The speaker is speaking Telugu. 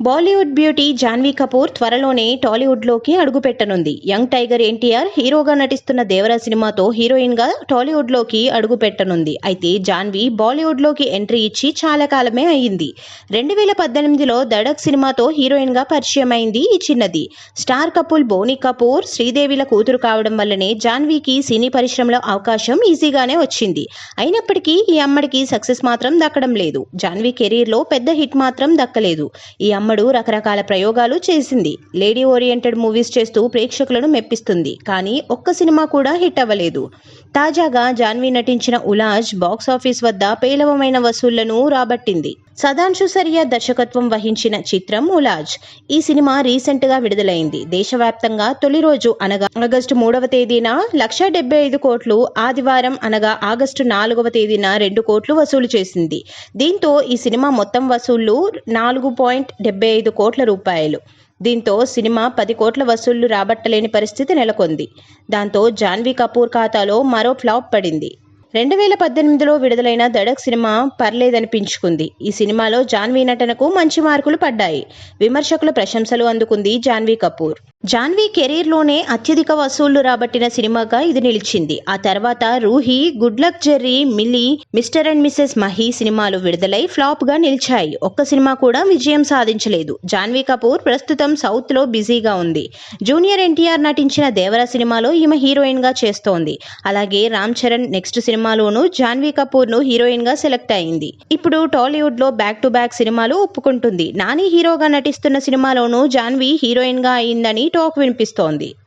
బాలీవుడ్ బ్యూటీ జాన్వీ కపూర్ త్వరలోనే టాలీవుడ్లోకి అడుగుపెట్టనుంది. యంగ్ టైగర్ ఎన్టీఆర్ హీరోగా నటిస్తున్న దేవరా సినిమాతో హీరోయిన్గా టాలీవుడ్లోకి అడుగుపెట్టనుంది. అయితే జాన్వీ బాలీవుడ్లోకి ఎంట్రీ ఇచ్చి చాలా కాలమే అయింది. రెండు వేల పద్దెనిమిదిలో దడక్ సినిమాతో హీరోయిన్గా పరిచయం అయింది ఈ చిన్నది. స్టార్ కపుల్ బోనీ కపూర్ శ్రీదేవిల కూతురు కావడం వల్లనే జాన్వీకి సినీ పరిశ్రమలో అవకాశం ఈజీగానే వచ్చింది. అయినప్పటికీ ఈ అమ్మడికి సక్సెస్ మాత్రం దక్కడం లేదు. జాన్వీ కెరీర్లో పెద్ద హిట్ మాత్రం దక్కలేదు. ఈ అమ్మడు రకరకాల ప్రయోగాలు చేసింది. లేడీ ఓరియంటెడ్ మూవీస్ చేస్తూ ప్రేక్షకులను మెప్పిస్తుంది. కానీ ఒక్క సినిమా కూడా హిట్ అవ్వలేదు. తాజాగా జాన్వీ నటించిన ఉలాజ్ బాక్స్ ఆఫీస్ వద్ద పేలవమైన వసూళ్ళను రాబట్టింది. సదాంశు సరియా దర్శకత్వం వహించిన చిత్రం ములాజ్. ఈ సినిమా రీసెంట్గా విడుదలైంది. దేశవ్యాప్తంగా తొలి రోజు అనగా ఆగస్టు మూడవ తేదీన లక్ష డెబ్బై ఐదు కోట్లు ఆదివారం అనగా ఆగస్టు నాలుగవ తేదీన రెండు కోట్లు వసూలు చేసింది. దీంతో ఈ సినిమా మొత్తం వసూళ్ళు నాలుగు పాయింట్ డెబ్బై ఐదు కోట్ల రూపాయలు. దీంతో సినిమా పది కోట్ల వసూళ్ళు రాబట్టలేని పరిస్థితి నెలకొంది. దాంతో జాన్వీ కపూర్ ఖాతాలో మరో ఫ్లాప్ పడింది. రెండు వేల పద్దెనిమిదిలో విడుదలైన దడక్ సినిమా పర్లేదనిపించుకుంది. ఈ సినిమాలో జాన్వీ నటనకు మంచి మార్కులు పడ్డాయి. విమర్శకుల ప్రశంసలు అందుకుంది జాన్వీ కపూర్. జాన్వీ కెరీర్లోనే అత్యధిక వసూళ్ళు రాబట్టిన సినిమాగా ఇది నిలిచింది. ఆ తర్వాత Roohi good luck Jerry Mili Mr and Mrs Mahi సినిమాలు విడుదలై ఫ్లాప్గా నిలిచాయి. ఒక్క సినిమా కూడా విజయం సాధించలేదు. జాన్వీ కపూర్ ప్రస్తుతం సౌత్లో బిజీగా ఉంది. జూనియర్ ఎన్టీఆర్ నటించిన దేవర సినిమాలో ఈమె హీరోయిన్గా చేస్తోంది. అలాగే రామ్ చరణ్ నెక్స్ట్ సినిమాలోనూ జాన్వీ కపూర్ను హీరోయిన్గా సెలెక్ట్ అయింది. ఇప్పుడు టాలీవుడ్లో బ్యాక్ టు బ్యాక్ సినిమాలు ఒప్పుకుంటుంది. నాని హీరోగా నటిస్తున్న సినిమాలోనూ జాన్వీ హీరోయిన్గా అయిందని టాక్ వినిపిస్తోంది.